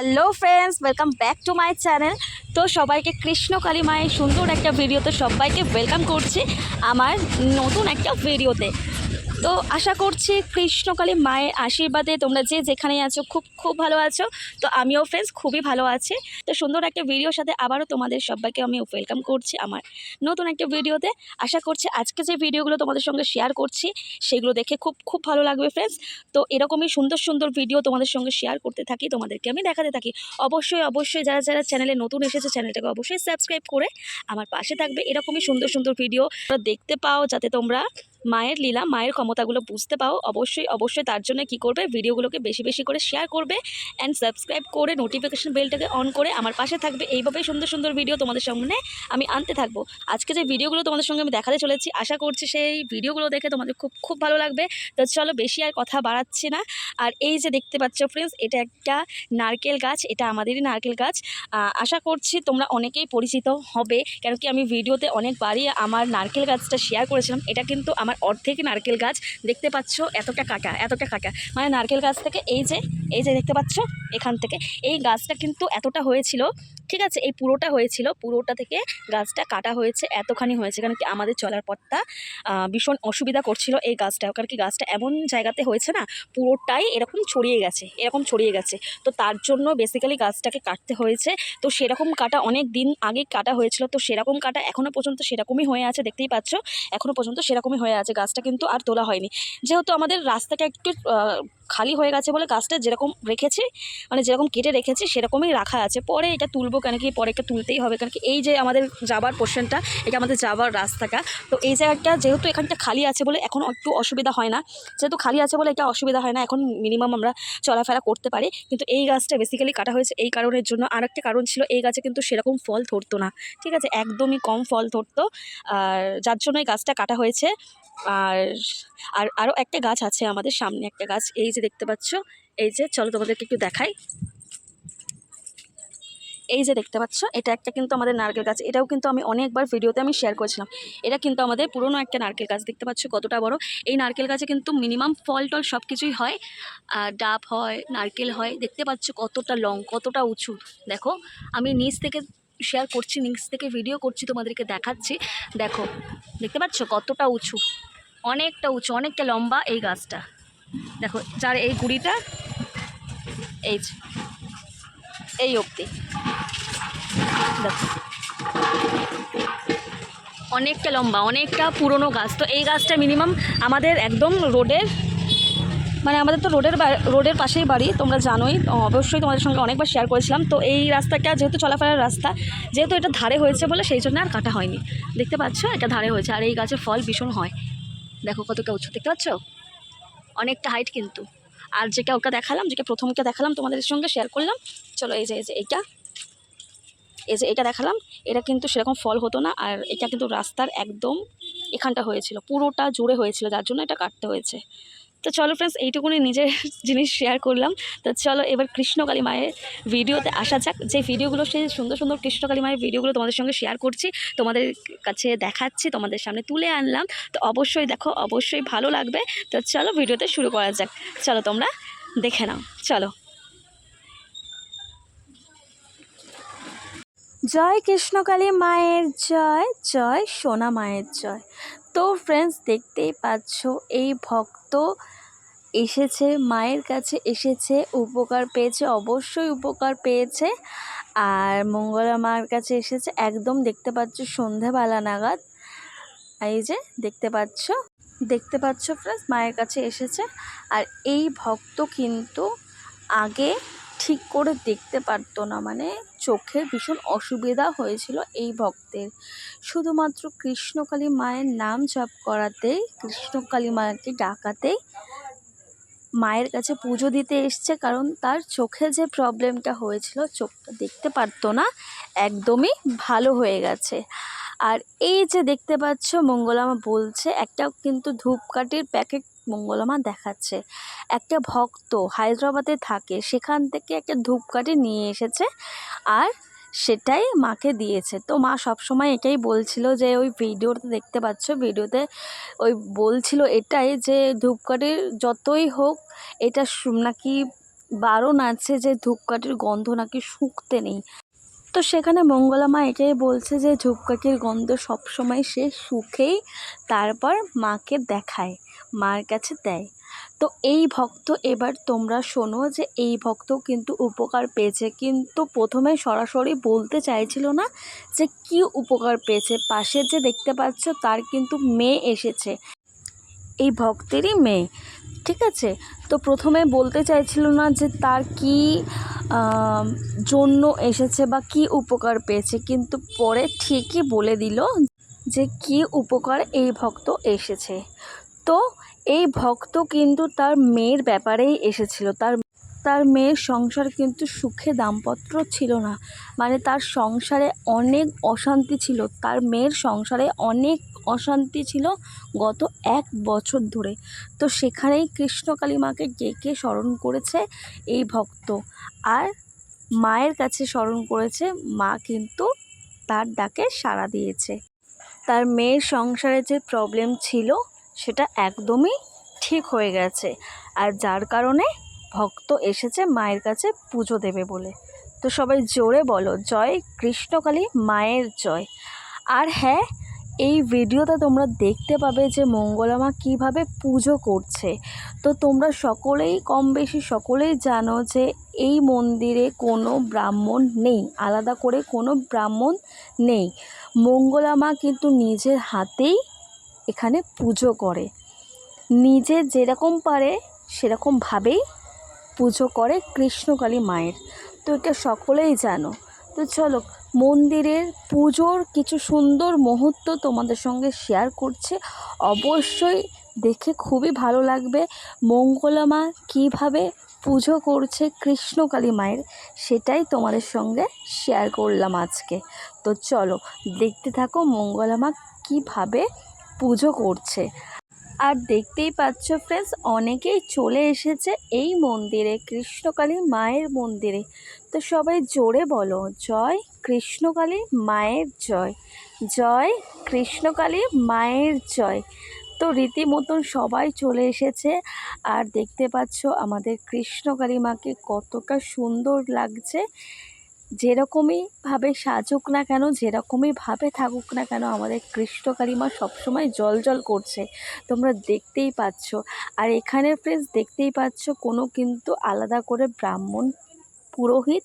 Hello friends welcome back to my channel তো সবাইকে কৃষ্ণকালী মায়ের সুন্দর একটা ভিডিওতে সবাইকে ওয়েলকাম করছি আমার নতুন একটা ভিডিওতে। তো আশা করছি কৃষ্ণকালী মায়ের আশীর্বাদে তোমরা যে যেখানে আছো, খুব খুব ভালো আছো। তো আমিও ফ্রেন্ডস খুবই ভালো আছি। তো সুন্দর একটা ভিডিওর সাথে আবারও তোমাদের সবাইকে আমি ওয়েলকাম করছি আমার নতুন একটা ভিডিওতে আশা করছি আজকে যে ভিডিওগুলো তোমাদের সঙ্গে শেয়ার করছি, সেগুলো দেখে খুব খুব ভালো লাগবে ফ্রেন্ডস তো এরকমই সুন্দর সুন্দর ভিডিও তোমাদের সঙ্গে শেয়ার করতে থাকি, তোমাদেরকে আমি দেখাতে থাকি। অবশ্যই অবশ্যই যারা যারা চ্যানেলে নতুন এসেছে চ্যানেলটাকে অবশ্যই সাবস্ক্রাইব করে আমার পাশে থাকবে। এরকমই সুন্দর সুন্দর ভিডিও দেখতে পাও, যাতে তোমরা মায়ের লীলা, মায়ের ক্ষমতাগুলো বুঝতে পাও। অবশ্যই অবশ্যই তার জন্য কি করবে? ভিডিওগুলোকে বেশি বেশি করে শেয়ার করবে অ্যান্ড সাবস্ক্রাইব করে নোটিফিকেশন বেলটাকে অন করে আমার পাশে থাকবে। এইভাবেই সুন্দর সুন্দর ভিডিও তোমাদের সামনে আমি আনতে থাকব। আজকে যে ভিডিওগুলো তোমাদের সঙ্গে আমি দেখাতে চলেছি, আশা করছি সেই ভিডিওগুলো দেখে তোমাদের খুব খুব ভালো লাগবে। তো চলো বেশি আর কথা বাড়াচ্ছি না। আর এই যে দেখতে পাচ্ছ ফ্রেন্ডস এটা একটা নারকেল গাছ, এটা আমাদেরই নারকেল গাছ। আশা করছি তোমরা অনেকেই পরিচিত হবে কেন কি আমি ভিডিওতে অনেকবারই আমার নারকেল গাছটা শেয়ার করেছিলাম। এটা কিন্তু আমার অর্ধেক নারকেল গাছ। দেখতে পাচ্ছ এতটা কাটা এতটা কাটা। মানে নারকেল গাছ থেকে এই যে এই যে দেখতে পাচ্ছ এখান থেকে। এই গাছটা কিন্তু এতটা হয়েছিল ঠিক আছে, এই পুরোটা হয়েছিল। পুরোটা থেকে গাছটা কাটা হয়েছে, এতখানি হয়েছে কারণ কি আমাদের চলার পথটা ভীষণ অসুবিধা করছিল এই গাছটা। কারণ কি গাছটা এমন জায়গাতে হয়েছে না, পুরোটাই এরকম ছড়িয়ে গেছে, এরকম ছড়িয়ে গেছে। তো তার জন্য বেসিক্যালি গাছটাকে কাটতে হয়েছে। তো সেরকম কাটা অনেক দিন আগে কাটা হয়েছিল, তো সেরকম কাটা এখনও পর্যন্ত সেরকমই হয়ে আছে, দেখতেই পাচ্ছ? এখনও পর্যন্ত সেরকমই হয়ে আছে, গাছটা কিন্তু আর তোলা হয়নি। যেহেতু আমাদের রাস্তাটা একটু খালি হয়ে গেছে বলে গাছটা যেরকম রেখেছি মানে যেরকম কেটে রেখেছি সেরকমই রাখা আছে। পরে এটা তুলবো কেন কি পরে এটা তুলতেই হবে কারণ কি? এই যে আমাদের যাবার পোর্শনটা এটা আমাদের যাবার রাস্তাটা। তো এই জায়গাটা যেহেতু এখানটা খালি আছে বলে এখন একটু অসুবিধা হয় না। যেহেতু খালি আছে বলে এটা অসুবিধা হয় না, এখন মিনিমাম আমরা চলাফেরা করতে পারি। কিন্তু এই গাছটা বেসিক্যালি কাটা হয়েছে এই কারণের জন্য। আর একটা কারণ ছিল, এই গাছে কিন্তু সেরকম ফল ধরতো না। ঠিক আছে, একদমই কম ফল ধরতো। আর যার জন্য এই গাছটা কাটা হয়েছে। আর আর আরও একটা গাছ আছে আমাদের সামনে একটা গাছ। এই যে দেখতে পাচ্ছ, এই যে, চলো তোমাদেরকে একটু দেখাই। এই যে দেখতে পাচ্ছ, এটা একটা কিন্তু আমাদের নারকেল গাছ। এটাও কিন্তু আমি অনেকবার ভিডিওতে আমি শেয়ার করেছিলাম। এটা কিন্তু আমাদের পুরনো একটা নারকেল গাছ, দেখতে পাচ্ছ কতটা বড়। এই নারকেল গাছে কিন্তু মিনিমাম ফল টল সব কিছুই হয় ডাব হয়, নারকেল হয়, দেখতে পাচ্ছ কতটা লং কতটা উঁচু। দেখো, আমি নিচ থেকে শেয়ার করছি, নিচ থেকে ভিডিও করছি, তোমাদেরকে দেখাচ্ছি। দেখো, দেখতে পাচ্ছ কতটা উঁচু। অনেকটা উঁচু, অনেকটা লম্বা এই গাছটা। দেখো, যার এই গুড়িটা, এই এই অবধি। দেখো, অনেকটা লম্বা, অনেকটা পুরনো গাছ। তো এই গাছটা মিনিমাম আমাদের একদম রোডের মানে আমাদের তো রোডের রোডের পাশেই বাড়ি, তোমরা জানোই, অবশ্যই তোমাদের সঙ্গে অনেকবার শেয়ার করেছিলাম। তো এই রাস্তাটা যেহেতু চলাফেরার রাস্তা, যেহেতু এটা ধারে হয়েছে বলে সেই জন্য আর কাটা হয়নি। দেখতে পাচ্ছ? এটা ধারে হয়েছে, আর এই গাছের ফল ভীষণ হয়। দেখো কত কেউ উঁচু দেখতে পাচ্ছ? অনেকটা হাইট কিন্তু। আর যে কাউকে দেখালাম, যেটা প্রথমকে দেখালাম, তোমাদের সঙ্গে শেয়ার করলাম। চলো এই যে এই যে এইটা। এই যে এটা দেখালাম, এটা কিন্তু সেরকম ফল হতো না, আর এটা কিন্তু রাস্তার একদম এখানটা হয়েছিল। পুরোটা জুড়ে হয়েছিল, যার জন্য এটা কাটতে হয়েছে। তো চলো ফ্রেন্ডস এইটুকুনি নিজের জিনিস শেয়ার করলাম। তো চলো এবার কৃষ্ণকালী মায়ের ভিডিওতে আসা যাক। যে ভিডিওগুলো সেই সুন্দর সুন্দর কৃষ্ণকালী মায়ের ভিডিওগুলো তোমাদের সঙ্গে শেয়ার করছি, তোমাদের কাছে দেখাচ্ছি, তোমাদের সামনে তুলে আনলাম। তো অবশ্যই দেখো, অবশ্যই ভালো লাগবে। তো চলো ভিডিওতে শুরু করা যাক। চলো তোমরা দেখে নাও। চলো। জয় কৃষ্ণকালী মায়ের জয় জয় সোনা মায়ের জয়। তো ফ্রেন্ডস দেখতেই পাচ্ছ, এই ভক্ত এসেছে, মায়ের কাছে এসেছে, উপকার পেয়েছে, অবশ্যই উপকার পেয়েছে। আর মঙ্গলা মার কাছে এসেছে, একদম দেখতে পাচ্ছ সন্ধেবেলা নাগাদ। এই যে, দেখতে পাচ্ছ দেখতে পাচ্ছ ফ্রেন্ডস মায়ের কাছে এসেছে। আর এই ভক্ত কিন্তু আগে ঠিক করে দেখতে পারতো না। মানে চোখের ভীষণ অসুবিধা হয়েছিল এই ভক্তের। শুধুমাত্র কৃষ্ণকালী মায়ের নাম জপ করাতেই কৃষ্ণকালী মাকে ডাকাতেই মায়ের কাছে পুজো দিতে এসছে। কারণ তার চোখে যে প্রবলেমটা হয়েছিল, চোখটা দেখতে পারতো না, একদমই ভালো হয়ে গেছে। আর এই যে দেখতে পাচ্ছ, মঙ্গলামা বলছে, একটা কিন্তু ধূপকাঠির প্যাকেট মঙ্গলামা দেখাচ্ছে। একটা ভক্ত হায়দ্রাবাদে থাকে, সেখান থেকে একটা ধূপকাঠি নিয়ে এসেছে আর সেটাই মাকে দিয়েছে। তো মা সবসময় এটাই বলছিল যে, ওই ভিডিওতে দেখতে পাচ্ছ? ভিডিওতে ওই বলছিল এটাই যে ধূপকাঠির যতই হোক, এটা নাকি বারণ আছে যে, ধূপকাঠির গন্ধ নাকি শুকতে নেই। তো সেখানে মঙ্গলা মা এটাই বলছে যে, ধূপকাঠির গন্ধ সবসময় সে শুকেই তারপর মাকে দেখায়। মার কাছে দেয়। তো এই ভক্ত, এবার তোমরা শোনো যে এই ভক্ত কিন্তু উপকার পেয়েছে। কিন্তু প্রথমে সরাসরি বলতে চাইছিল না যে কি উপকার পেয়েছে। পাশে যে দেখতে পাচ্ছ তার কিন্তু মেয়ে এসেছে। এই ভক্তেরই মেয়ে, ঠিক আছে? তো প্রথমে বলতে চাইছিল না যে তার কি জন্য এসেছে বা কি উপকার পেয়েছে। কিন্তু পরে ঠিকই বলে দিল যে কি উপকার এই ভক্ত এসেছে। তো এই ভক্ত কিন্তু তার মেয়ের ব্যাপারেই এসেছিল। তার তার মেয়ের সংসার কিন্তু সুখে দাম্পত্র ছিল না। মানে তার সংসারে অনেক অশান্তি ছিল। তার মেয়ের সংসারে অনেক অশান্তি ছিল গত এক বছর ধরে। তো সেখানেই কৃষ্ণকালী মাকে ডেকে স্মরণ করেছে এই ভক্ত। আর মায়ের কাছে স্মরণ করেছে, মা কিন্তু তার ডাকে সাড়া দিয়েছে। তার মেয়ের সংসারে যে প্রবলেম ছিল সেটা একদমই ঠিক হয়ে গেছে। আর যার কারণে ভক্ত এসেছে মায়ের কাছে পুজো দেবে বলে। তো সবাই জোরে বলো, জয় কৃষ্ণকালী মায়ের জয়। আর হ্যাঁ এই ভিডিওতে তোমরা দেখতে পাবে যে মঙ্গলামা কীভাবে পুজো করছে। তো তোমরা সকলেই কম বেশি সকলেই জানো যে এই মন্দিরে কোনো ব্রাহ্মণ নেই, আলাদা করে কোনো ব্রাহ্মণ নেই। মঙ্গলামা কিন্তু নিজের হাতেই এখানে পুজো করে। নিজে যেরকম পারে সেরকমভাবেই পুজো করে কৃষ্ণকালী মায়ের। তো এটা সকলেই জানো। তো চলো, মন্দিরের পুজোর কিছু সুন্দর মুহূর্ত তোমাদের সঙ্গে শেয়ার করছে। অবশ্যই দেখে খুবই ভালো লাগবে। মঙ্গলামা কীভাবে পুজো করছে কৃষ্ণকালী মায়ের, সেটাই তোমাদের সঙ্গে শেয়ার করলাম আজকে। তো চলো, দেখতে থাকো মঙ্গলামা কীভাবে পুজো করছে। আর দেখতেই পাচ্ছ ফ্রেন্ডস অনেকেই চলে এসেছে এই মন্দিরে, কৃষ্ণকালী মায়ের মন্দিরে। তো সবাই জোরে বলো, জয় কৃষ্ণকালী মায়ের জয় জয় কৃষ্ণকালী মায়ের জয়। তো রীতিমতন সবাই চলে এসেছে, আর দেখতে পাচ্ছ আমাদের কৃষ্ণকালী মাকে কতটা সুন্দর লাগছে। যেরকমই ভাবে সাজুক না কেন, যেরকমই ভাবে থাকুক না কেন, আমাদের কৃষ্ণকালী মা সবসময় জল জল করছে। তোমরা দেখতেই পাচ্ছ। আর এখানে ফ্রেন্ডস দেখতেই পাচ্ছ, কোনো কিন্তু আলাদা করে ব্রাহ্মণ পুরোহিত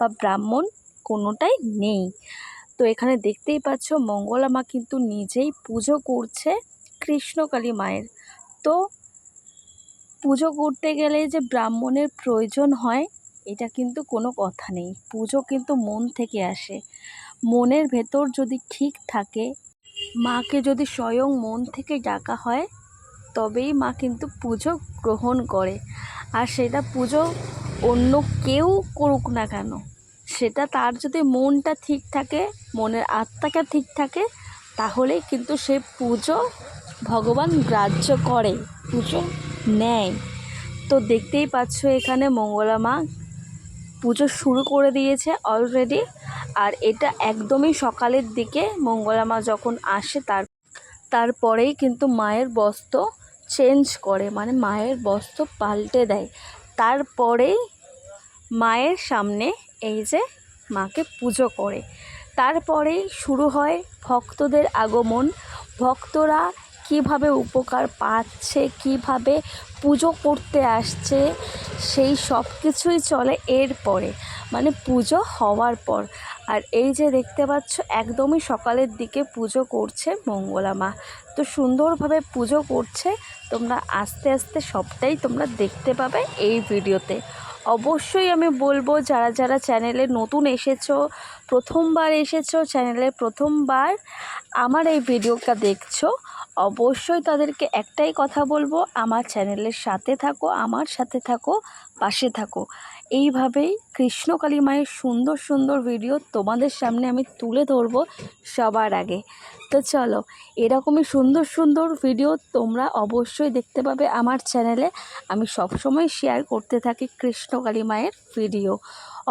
বা ব্রাহ্মণ কোনোটাই নেই। তো এখানে দেখতেই পাচ্ছ মঙ্গলা মা কিন্তু নিজেই পুজো করছে কৃষ্ণকালী মায়ের। তো পুজো করতে গেলে যে ব্রাহ্মণের প্রয়োজন হয় এটা কিন্তু কোনো কথা নেই। পুজো কিন্তু মন থেকে আসে। মনের ভেতর যদি ঠিক থাকে, মাকে যদি স্বয়ং মন থেকে ডাকা হয়, তবেই মা কিন্তু পুজো গ্রহণ করে। আর সেটা পুজো অন্য কেউ করুক না কেন, সেটা তার যদি মনটা ঠিক থাকে, মনের আত্মাটা ঠিক থাকে, তাহলেই কিন্তু সে পুজো ভগবান গ্রাহ্য করে, পুজো নেয়। তো দেখতেই পাচ্ছ এখানে মঙ্গলা মা পুজো শুরু করে দিয়েছে অলরেডি আর এটা একদমই সকালের দিকে মঙ্গলা মা যখন আসে তার, তারপরেই কিন্তু মায়ের বস্ত্র চেঞ্জ করে মানে মায়ের বস্ত্র পাল্টে দেয়। তারপরেই মায়ের সামনে এই যে মাকে পুজো করে। তারপরেই শুরু হয় ভক্তদের আগমন। ভক্তরা কীভাবে উপকার পাচ্ছে, কীভাবে পুজো করতে আসছে, সেই সব কিছুই চলে এরপরে মানে পুজো হওয়ার পর। আর এই যে দেখতে পাচ্ছ, একদমই সকালের দিকে পুজো করছে মঙ্গলা মা। তো সুন্দরভাবে পুজো করছে। তোমরা আস্তে আস্তে সবটাই তোমরা দেখতে পাবে এই ভিডিওতে। অবশ্যই আমি বলব, যারা যারা চ্যানেলে নতুন এসেছ, প্রথমবার এসেছ, চ্যানেলে প্রথমবার আমার এই ভিডিওটা দেখছ অবশ্যই তাদেরকে একটাই কথা বলব, আমার চ্যানেলের সাথে থাকো, আমার সাথে থাকো, পাশে থাকো। এইভাবেই কৃষ্ণকালী মায়ের সুন্দর সুন্দর ভিডিও তোমাদের সামনে আমি তুলে ধরবো সবার আগে। তো চলো, এরকমই সুন্দর সুন্দর ভিডিও তোমরা অবশ্যই দেখতে পাবে আমার চ্যানেলে। আমি সবসময় শেয়ার করতে থাকি কৃষ্ণকালী মায়ের ভিডিও।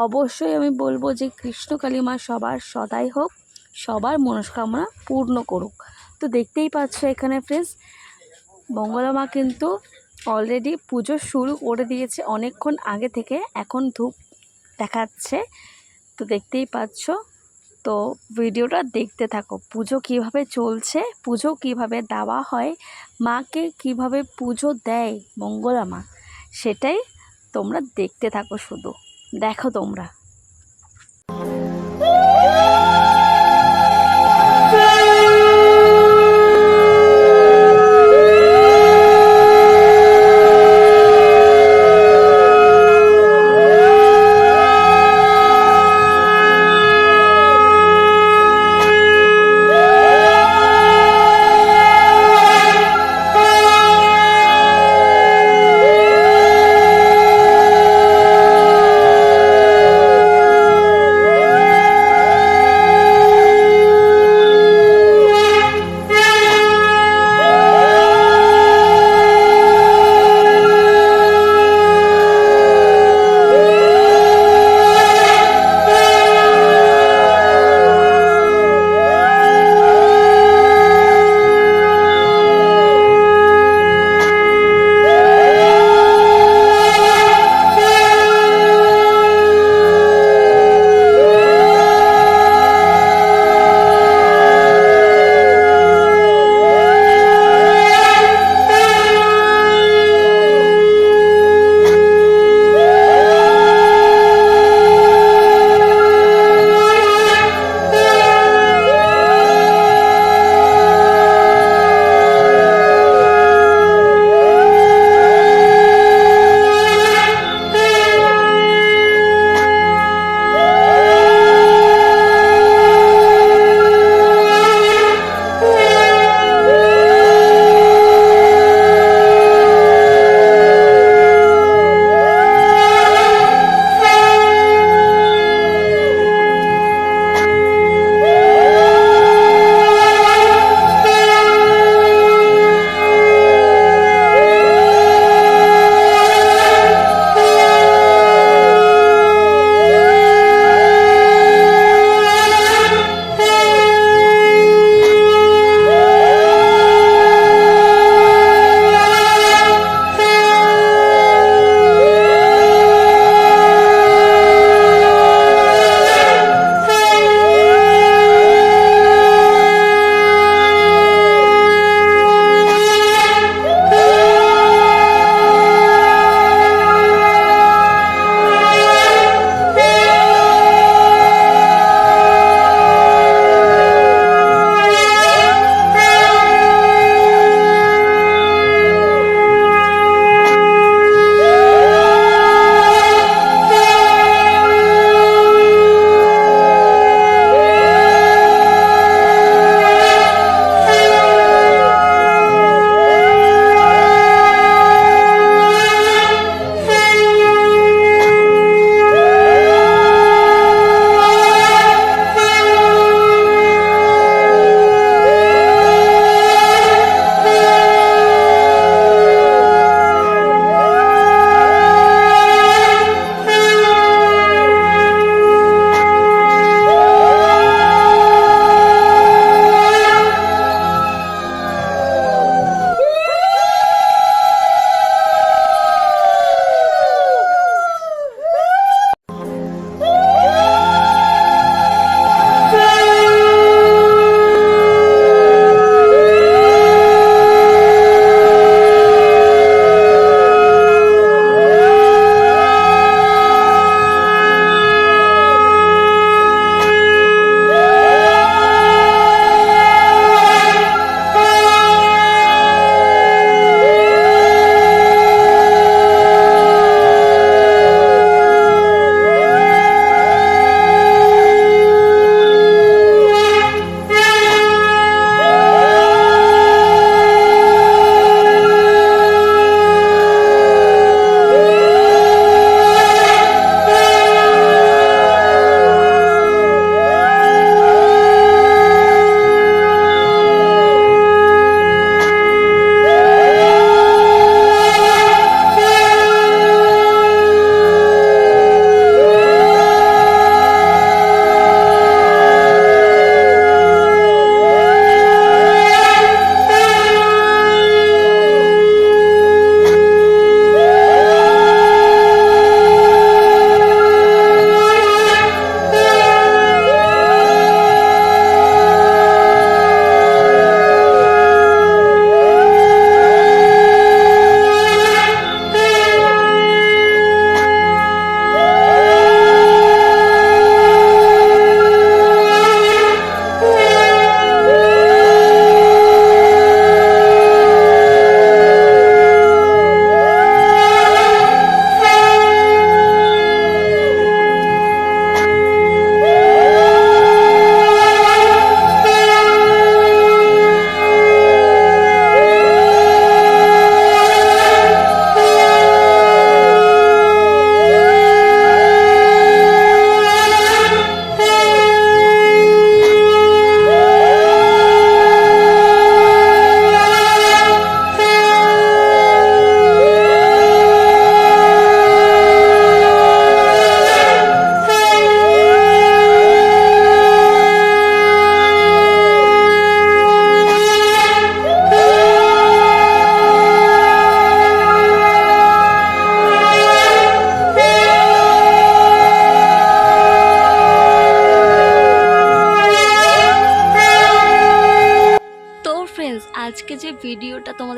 অবশ্যই আমি বলব যে কৃষ্ণকালী মা সবার সদাই হোক, সবার মনস্কামনা পূর্ণ করুক। তো দেখতেই পাচ্ছ এখানে ফ্রেন্ডস মঙ্গলা মা কিন্তু অলরেডি পুজো শুরু করে দিয়েছে অনেকক্ষণ আগে থেকে। এখন ধূপ দেখাচ্ছে। তো দেখতেই পাচ্ছ। তো ভিডিওটা দেখতে থাকো। পুজো কীভাবে চলছে, পুজো কীভাবে দেওয়া হয়, মাকে কীভাবে পুজো দেয় মঙ্গলা মা, সেটাই তোমরা দেখতে থাকো শুধু। দেখো তোমরা।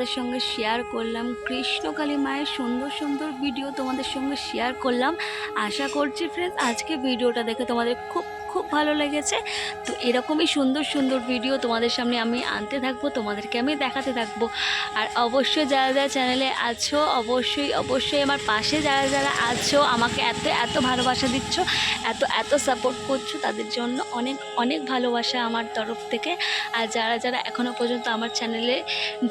তোমাদের সঙ্গে শেয়ার করলাম। কৃষ্ণকালী মায়ের সুন্দর সুন্দর ভিডিও তোমাদের সঙ্গে শেয়ার করলাম। আশা করছি ফ্রেন্ডস আজকে ভিডিওটা দেখে তোমাদের খুব ভালো লেগেছে। তো এরকমই সুন্দর সুন্দর ভিডিও তোমাদের সামনে আমি আনতে থাকব, তোমাদেরকে আমি দেখাতে থাকব। আর অবশ্যই যারা যারা চ্যানেলে আছো, অবশ্যই অবশ্যই আমার পাশে যারা যারা আছো, আমাকে এত এত ভালোবাসা দিচ্ছ, এত এত সাপোর্ট করছ, তাদের জন্য অনেক অনেক ভালোবাসা আমার তরফ থেকে। আর যারা যারা এখনও পর্যন্ত আমার চ্যানেলে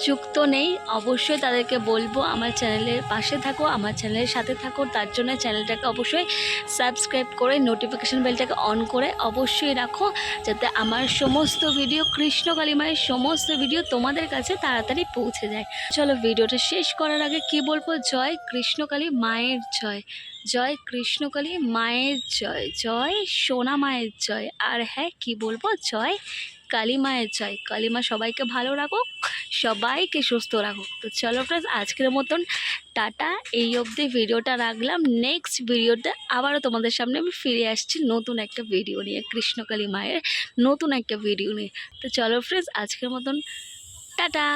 যুক্ত নেই, অবশ্যই তাদেরকে বলব, আমার চ্যানেলের পাশে থাকো, আমার চ্যানেলের সাথে থাকো, তার জন্য চ্যানেলটাকে অবশ্যই সাবস্ক্রাইব করে নোটিফিকেশান বেলটাকে অন করে অবশ্যই রাখো যাতে আমার সমস্ত ভিডিও কৃষ্ণ কালিমায়ের সমস্ত ভিডিও তোমাদের কাছে তাড়াতাড়ি পৌঁছে যায়। চলো ভিডিওটা শেষ করার আগে কি বলব? জয় কৃষ্ণকালী মায়ের জয়। জয় কৃষ্ণকালী, মায়ের জয় জয় সোনা মায়ের জয়। আর হ্যাঁ কি বলব? জয় কালী মায়ের জয়। কালী মা সবাইকে ভালো রাখুক, সবাইকে সুস্থ রাখুক। তো চলো ফ্রেন্ডস আজকের মতন টাটা। এই অবধি ভিডিওটা রাখলাম। নেক্সট ভিডিওতে আবারও তোমাদের সামনে আমি ফিরে আসছি নতুন একটা ভিডিও নিয়ে, কৃষ্ণকালী মায়ের নতুন একটা ভিডিও নিয়ে। তো চলো ফ্রেন্ডস আজকের মতন টাটা।